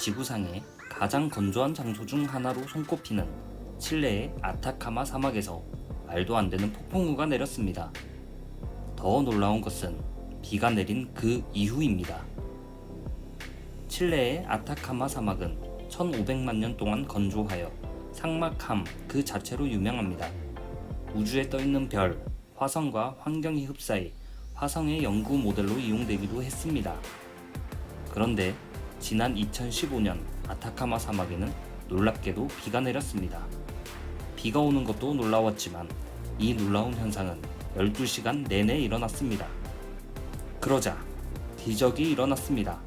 지구상의 가장 건조한 장소 중 하나로 손꼽히는 칠레의 아타카마 사막에서 말도 안 되는 폭풍우가 내렸습니다. 더 놀라운 것은 비가 내린 그 이후입니다. 칠레의 아타카마 사막은 1500만 년 동안 건조하여 상막함 그 자체로 유명합니다. 우주에 떠있는 별, 화성과 환경이 흡사해 화성의 연구 모델로 이용되기도 했습니다. 그런데 지난 2015년 아타카마 사막에는 놀랍게도 비가 내렸습니다. 비가 오는 것도 놀라웠지만 이 놀라운 현상은 12시간 내내 일어났습니다. 그러자 기적이 일어났습니다.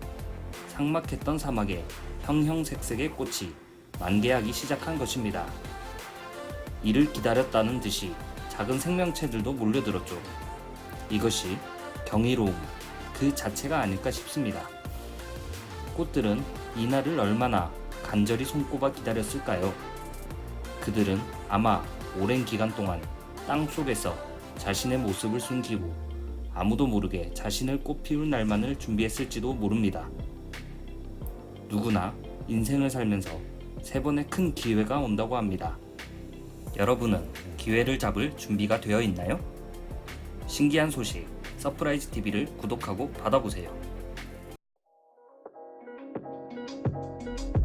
상막했던 사막에 형형색색의 꽃이 만개하기 시작한 것입니다. 이를 기다렸다는 듯이 작은 생명체들도 몰려들었죠. 이것이 경이로움 그 자체가 아닐까 싶습니다. 꽃들은 이날을 얼마나 간절히 손꼽아 기다렸을까요? 그들은 아마 오랜 기간 동안 땅 속에서 자신의 모습을 숨기고 아무도 모르게 자신을 꽃 피울 날만을 준비했을지도 모릅니다. 누구나 인생을 살면서 세 번의 큰 기회가 온다고 합니다. 여러분은 기회를 잡을 준비가 되어 있나요? 신기한 소식 서프라이즈 TV를 구독하고 받아보세요. thank you